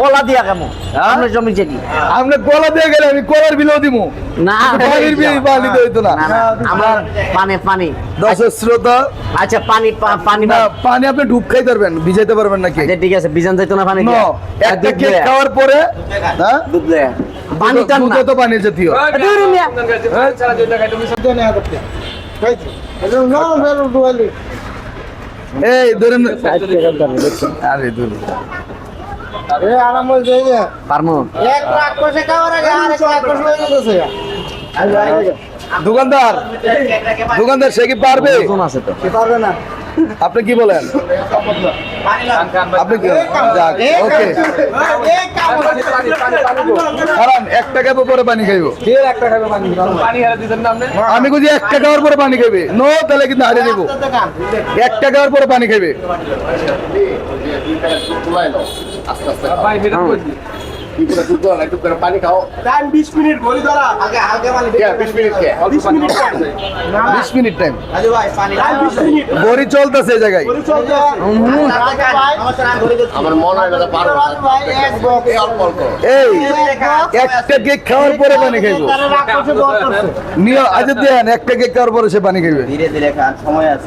কলা দিয়া কেমন আপনার জমি চেকি আপনি কলা দিয়ে গেলে আমি কলার বিলেও দিব না পানির বিল পানি তো হইতো না। আমার পানি পানি। দর্শক শ্রোতা। আচ্ছা পানি পানি পানি আপনি ডুব খাইতে পারবেন ভিজাইতে পারবেন নাকি? আচ্ছা, ঠিক আছে বিজান যাইতো না পানি? আর একটা কেক খাওয়ার পরে হ্যাঁ? দুধ দেয়া। পানি টান না। তো পানি জাতীয়। দূর মিয়া। এই ধরেন। আরে দূর পারমু দোকানদার দোকানদার সে কি পারবে? ওজন আছে তো। আপনি কি বলেন? আপনি ওকে। কারণ এক টাকা পরে পানি খাইব। আমি বুঝি এক টাকা হওয়ার পরে পানি খাইবে। নো তাহলে কিন্তু হারিয়ে দেবো। এক টাকা হওয়ার পরে পানি খাইবে। 好，拜拜，兄弟。বিশ মিনিট টাইম গড়ি চলতেছে এই জায়গায় আমার মনে হয় না পারব এই অল্প অল্প এই একটা কেক খাওয়ার পরে পানি খাইব নিয়ে আজ দেন একটা কেক খাওয়ার পরে সে পানি খাইবে ধীরে ধীরে খান সময় আছে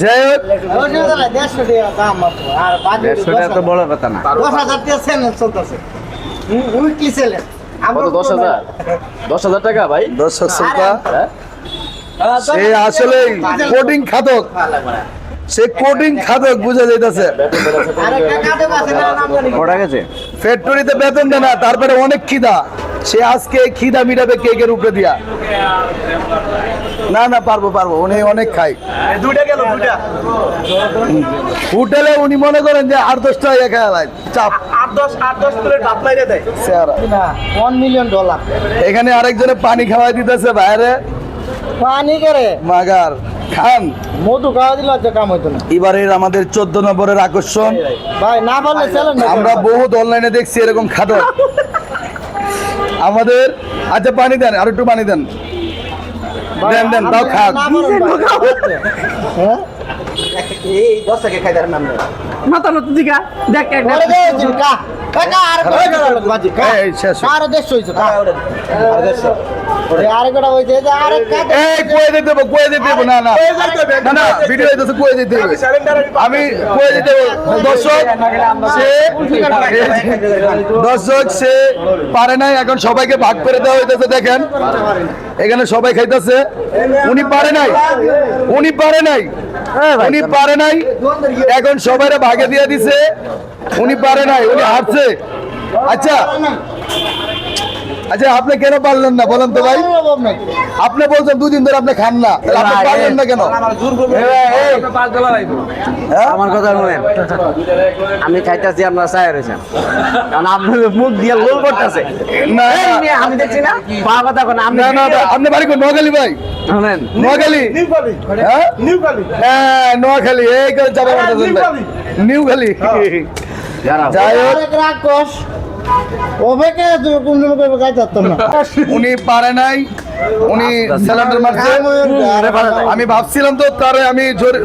যাই হোক। তো বড় কথা না। কত দশ হাজার? দশ হাজার টাকা ভাই? দর্শক শ্রোতা হ্যাঁ? সে আসলে কোডিং খাদক সে কোডিং খাদক বুঝা যাইতেছে। ফ্যাক্টরিতে বেতন দেয় না তারপরে অনেক খিদা। সে আজকে খিদা মিটাবে কেকের উপরে দিয়া। না না পারব পারব উনি অনেক খাই হোটেলে উনি মনে করেন যে আট দশটা ইয়ে খায় চাপ। এখানে আরেকজনে পানি খাওয়াই দিতেছে বাইরে। পানি করে? মাগার খান। মধু খাওয়া দিলে হচ্ছে কাম হইতো না। এবারের আমাদের চোদ্দ নম্বরের আকর্ষণ। ভাই না পারলে আমরা বহুত অনলাইনে দেখছি এরকম খাদক। আমাদের আচ্ছা পানি দেন আর একটু পানি দেন। দেন দেন তাও খাক। হ্যাঁ? এই দশ টাকা খাই তার নাম মাথা দিকা দেখ আমি দর্শক সে পারে নাই এখন সবাইকে ভাগ করে দেওয়া হইতেছে দেখেন এখানে সবাই খাইতেছে উনি পারে নাই উনি পারে নাই উনি পারে নাই এখন সবাই ভাগে দিয়ে দিছে। উনি পারে নাই উনি হারছে। আচ্ছা আচ্ছা আপনি কেন পারলেন না? বলেন তো ভাই। আপনি বলছেন দুদিন ধরে আপনি খান না। আপনি পারলেন না কেন? হ্যাঁ? আমার কথা শুনেন। আমি খাইতেছি আপনার চায় রয়েছেন কারণ আপনার মুখ দিয়ে লোল করতেছে না আমি দেখছি না? পা কথা কোন আপনি না না আপনি বাড়ি কোন? নোয়াখালী ভাই? শুনেন। নোয়াখালী? হ্যাঁ? হ্যাঁ নোয়াখালী। এই করে ভাই। নিউখালী। যাই হোক। ওবেকে কোন না? উনি পারে নাই উনি সিলিন্ডার মারছে। আমি ভাবছিলাম তো তারে আমি জোরে